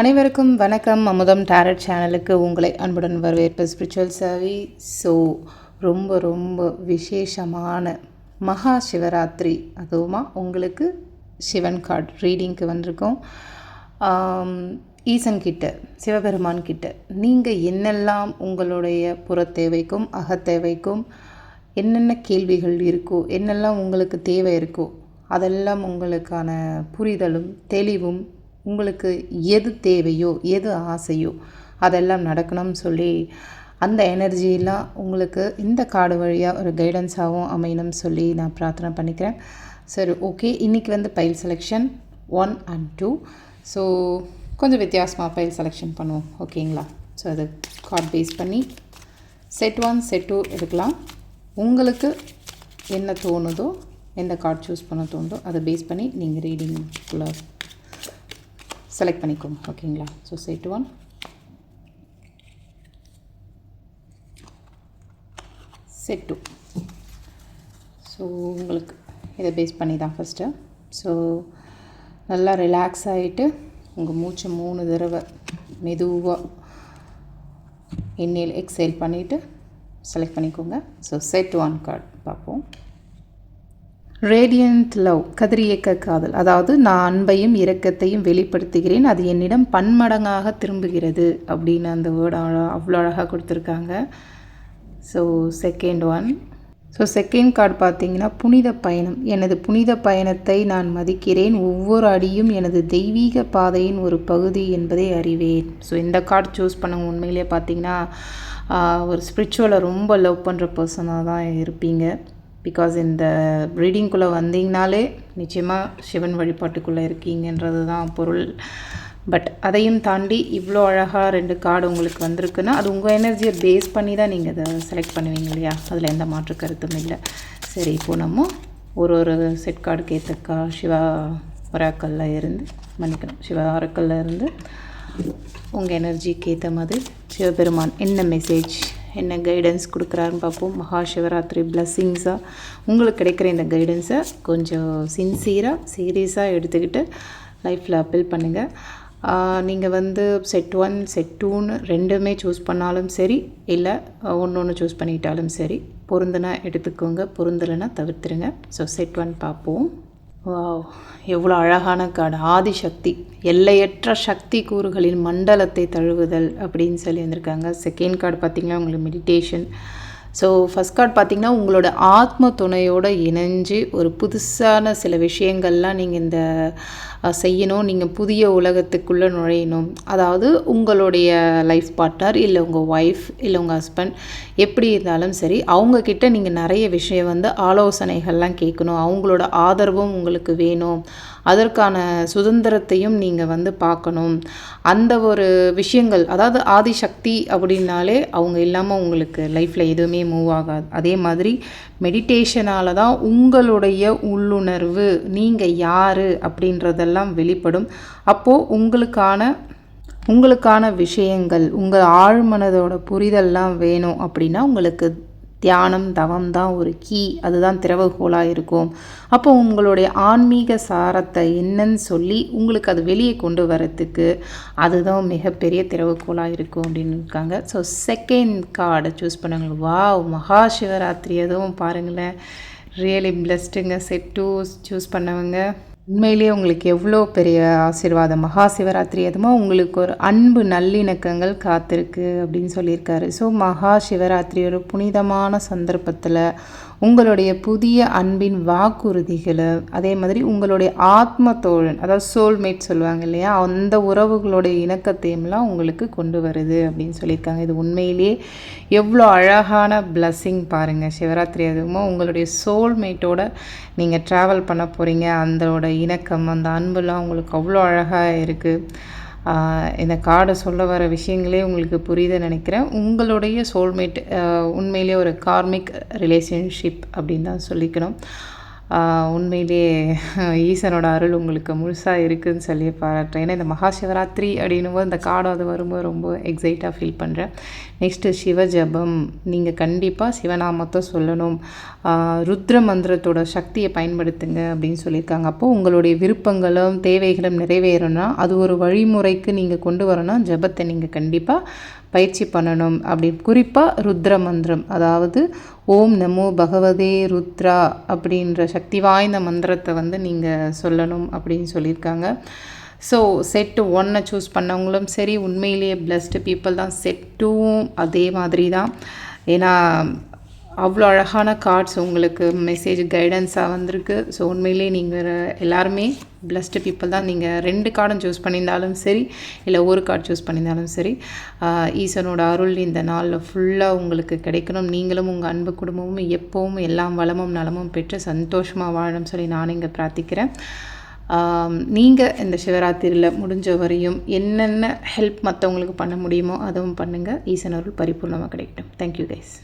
அனைவருக்கும் வணக்கம். அமுதம் டேரட் சேனலுக்கு உங்களை அன்புடன் வரவேற்பு. ஸ்பிரிச்சுவல் சர்வி ஸோ ரொம்ப ரொம்ப விசேஷமான மகா சிவராத்திரி. அதுவுமா உங்களுக்கு சிவன் கார்டு ரீடிங்க்கு வந்திருக்கோம். ஈசன் கிட்ட சிவபெருமான் கிட்ட நீங்கள் என்னெல்லாம் உங்களுடைய புறத்தேவைக்கும் அகத்தேவைக்கும் என்னென்ன கேள்விகள் இருக்கோ என்னெல்லாம் உங்களுக்கு தேவை இருக்கோ அதெல்லாம் உங்களுக்கான புரிதலும் தெளிவும் உங்களுக்கு எது தேவையோ எது ஆசையோ அதெல்லாம் நடக்கணும்னு சொல்லி அந்த எனர்ஜியெல்லாம் உங்களுக்கு இந்த கார்டு வழியாக ஒரு கைடன்ஸாகவும் அமையணும்னு சொல்லி நான் பிரார்த்தனை பண்ணிக்கிறேன். சரி ஓகே இன்றைக்கி வந்து file selection one and two so கொஞ்சம் வித்தியாசமாக ஃபைல் செலெக்ஷன் பண்ணுவோம் ஓகேங்களா ஸோ அது கார்ட் பேஸ் பண்ணி செட் ஒன் செட் டூ எடுக்கலாம். உங்களுக்கு என்ன தோணுதோ எந்த கார்டு சூஸ் பண்ண தோணுதோ அதை பேஸ் பண்ணி நீங்கள் ரீடிங்குள்ளே செலக்ட் பண்ணிக்கோங்க. ஓகேங்களா so set one set two so உங்களுக்கு இதை பேஸ் பண்ணி தான் ஃபஸ்ட்டு ஸோ நல்லா ரிலாக்ஸ் ஆகிட்டு உங்கள் மூச்சு மூணு தடவை மெதுவாக இன்னையில் எக்ஸைல் பண்ணிவிட்டு செலக்ட் பண்ணிக்கோங்க. ஸோ செட் ஒன் கார்டு பார்ப்போம். ரேடியன்ட் லவ் கதிரியக்க காதல். அதாவது நான் அன்பையும் இரக்கத்தையும் வெளிப்படுத்துகிறேன் அது என்னிடம் பன்மடங்காக திரும்புகிறது அப்படின்னு அந்த வேர்டு அவ்வளோ அழகாக கொடுத்துருக்காங்க. So second one so second card பார்த்தீங்கன்னா புனித பயணம். எனது புனித பயணத்தை நான் மதிக்கிறேன். ஒவ்வொரு அடியும் எனது தெய்வீக பாதையின் ஒரு பகுதி என்பதை அறிவேன். ஸோ இந்த கார்டு சூஸ் பண்ணவங்க உண்மையிலேயே பார்த்தீங்கன்னா ஒரு ஸ்பிரிச்சுவலை ரொம்ப லவ் பண்ணுற பர்சனாக தான் இருப்பீங்க. பிகாஸ் இந்த ப்ரீடிங்குள்ளே வந்தீங்கனாலே நிச்சயமாக சிவன் வழிபாட்டுக்குள்ளே இருக்கீங்கன்றது தான் பொருள். பட் அதையும் தாண்டி இவ்வளோ அழகாக ரெண்டு கார்டு உங்களுக்கு வந்திருக்குன்னா அது உங்கள் எனர்ஜியை பேஸ் பண்ணி தான் நீங்கள் அதை செலக்ட் பண்ணுவீங்க இல்லையா? அதில் எந்த மாற்று கருத்தும் இல்லை. சரி இப்போது நம்ம ஒரு ஒரு செட் கார்டுக்கு ஏற்ற கா சிவா ஒராக்கல்ல இருந்து மன்னிக்கணும் சிவா ஒராக்கல்ல இருந்து உங்கள் எனர்ஜிக்கு ஏற்ற மாதிரி சிவபெருமான் என்ன மெசேஜ் என்ன கைடன்ஸ் கொடுக்குறாருன்னு பார்ப்போம். மகா சிவராத்திரி பிளஸ்ஸிங்ஸாக உங்களுக்கு கிடைக்கிற இந்த கைடன்ஸை கொஞ்சம் சின்சியராக சீரியஸாக எடுத்துக்கிட்டு லைஃப்பில் அப்பீல் பண்ணுங்கள் நீங்கள் வந்து செட் ஒன் செட் டூன்னு ரெண்டுமே சூஸ் பண்ணாலும் சரி இல்லை ஒன்று ஒன்று சூஸ் பண்ணிட்டாலும் சரி பொருந்துனா எடுத்துக்கோங்க பொருந்தலைன்னா தவிர்த்துருங்க. ஸோ செட் ஒன் பார்ப்போம். எவ்வளோ அழகான கார்டு ஆதிசக்தி எல்லையற்ற சக்தி கூறுகளின் மண்டலத்தை தழுவுதல் அப்படின்னு சொல்லி வந்திருக்காங்க. செகண்ட் கார்டு பார்த்தீங்கன்னா உங்களுக்கு மெடிடேஷன் ஸோ ஃபஸ்ட் கார்டு பார்த்தீங்கன்னா உங்களோட ஆத்ம துணையோடு இணைஞ்சு ஒரு புதுசான சில விஷயங்கள்லாம் நீங்கள் இந்த செய்யணும். நீங்கள் புதிய உலகத்துக்குள்ளே நுழையணும். அதாவது உங்களுடைய லைஃப் பார்ட்னர் இல்லை உங்கள் ஒய்ஃப் இல்லை உங்கள் ஹஸ்பண்ட் எப்படி இருந்தாலும் சரி அவங்கக்கிட்ட நீங்கள் நிறைய விஷயம் வந்து ஆலோசனைகள்லாம் கேட்கணும். அவங்களோட ஆதரவும் உங்களுக்கு வேணும். அதற்கான சுதந்திரத்தையும் நீங்கள் வந்து பார்க்கணும். அந்த ஒரு விஷயங்கள் அதாவது ஆதிசக்தி அப்படின்னாலே அவங்க இல்லாமல் உங்களுக்கு லைஃப்பில் எதுவுமே மூவ் ஆகாது. அதே மாதிரி மெடிடேஷனால தான் உங்களுடைய உள்ளுணர்வு நீங்கள் யார் அப்படின்றதெல்லாம் வெளிப்படும். அப்போது உங்களுக்கான உங்களுக்கான விஷயங்கள் உங்கள் ஆழ்மனதோட புரிதல்லாம் வேணும் அப்படின்னா உங்களுக்கு தியானம் தவம் தான் ஒரு கீ. அதுதான் திறவுகோலாக இருக்கும். அப்போ உங்களுடைய ஆன்மீக சாரத்தை என்னன்னு சொல்லி உங்களுக்கு அது வெளியே கொண்டு வரத்துக்கு அதுதான் மிகப்பெரிய திறவுகோலாக இருக்கும் அப்படின்னு இருக்காங்க. ஸோ செகண்ட் கார்டை சூஸ் பண்ணுங்க வாவ் மகா சிவராத்திரி. எதுவும் பாருங்களேன். ரியலி பிளஸ்டுங்க செட் டூ சூஸ் பண்ணவங்க. உண்மையிலேயே உங்களுக்கு எவ்வளோ பெரிய ஆசீர்வாதம் மகா சிவராத்திரி அதுமா உங்களுக்கு ஒரு அன்பு நல்லிணக்கங்கள் காத்திருக்கு அப்படின்னு சொல்லியிருக்காரு. ஸோ மகா சிவராத்திரி ஒரு புனிதமான சந்தர்ப்பத்தில் உங்களுடைய புதிய அன்பின் வாக்குறுதிகளை அதே மாதிரி உங்களுடைய ஆத்ம தோழன் அதாவது சோல்மேட் சொல்லுவாங்க இல்லையா அந்த உறவுகளுடைய இணக்கத்தையும்லாம் உங்களுக்கு கொண்டு வருது அப்படின்னு சொல்லியிருக்காங்க. இது உண்மையிலேயே எவ்வளோ அழகான பிளஸ்ஸிங் பாருங்கள் சிவராத்திரி அதுவும் உங்களுடைய சோல்மேட்டோட நீங்கள் ட்ராவல் பண்ண போகிறீங்க அந்தோட இணக்கம் அந்த அன்புலாம் உங்களுக்கு அவ்வளோ அழகாக இருக்குது இந்த கார்டை சொல்ல வர விஷயங்களே உங்களுக்கு புரியுதுன்னு நினைக்கிறேன். உங்களுடைய சோல்மேட் உண்மையிலேயே ஒரு கார்மிக் ரிலேஷன்ஷிப் அப்படின்னு தான் சொல்லிக்கணும். உண்மையிலேயே ஈசனோட அருள் உங்களுக்கு முழுசாக இருக்குதுன்னு சொல்லி பாராட்டுறேன். ஏன்னா இந்த மகா சிவராத்திரி அப்படின்னும் போது இந்த காடு அது வரும்போது ரொம்ப எக்ஸைட்டாக ஃபீல் பண்ணுறேன் நெக்ஸ்ட்டு சிவ ஜபம் நீங்கள் கண்டிப்பாக சிவநாமத்தை சொல்லணும். ருத்ர மந்திரத்தோட சக்தியை பயன்படுத்துங்க அப்படின்னு சொல்லியிருக்காங்க. அப்போது உங்களுடைய விருப்பங்களும் தேவைகளும் நிறைவேறணும்னா அது ஒரு வழிமுறைக்கு நீங்கள் கொண்டு வரணும். ஜபத்தை நீங்கள் கண்டிப்பாக பயிற்சி பண்ணணும் அப்படி. குறிப்பாக ருத்ர மந்திரம் அதாவது ஓம் நமோ பகவதே ருத்ரா அப்படின்ற சக்தி வாய்ந்த மந்திரத்தை வந்து நீங்கள் சொல்லணும் அப்படின்னு சொல்லியிருக்காங்க. ஸோ செட்டு ஒன்னை சூஸ் பண்ணவங்களும் சரி உண்மையிலேயே பிளஸ்டு பீப்புள் தான். செட் டூவும் அதே மாதிரி தான். ஏன்னா அவ்வளோ அழகான கார்ட்ஸ் உங்களுக்கு மெசேஜ் கைடன்ஸாக வந்திருக்கு. ஸோ உண்மையிலே நீங்கள் எல்லாருமே பிளஸ்டு பீப்புள் தான் நீங்கள் ரெண்டு கார்டும் சூஸ் பண்ணியிருந்தாலும் சரி இல்லை ஒரு கார்டு சூஸ் பண்ணியிருந்தாலும் சரி ஈசனோட அருள் இந்த நாளில் ஃபுல்லாக உங்களுக்கு கிடைக்கணும். நீங்களும் உங்கள் அன்பு குடும்பமும் எப்பவும் எல்லாம் வளமும் நலமும் பெற்று சந்தோஷமாக வாழணும் சொல்லி நான் இங்கே பிரார்த்திக்கிறேன். நீங்கள் இந்த சிவராத்திரியில் முடிஞ்ச வரையும் என்னென்ன ஹெல்ப் மற்றவங்களுக்கு பண்ண முடியுமோ அதுவும் பண்ணுங்கள் ஈசன் அருள் பரிபூர்ணமாக கிடைக்கட்டும். Thank you guys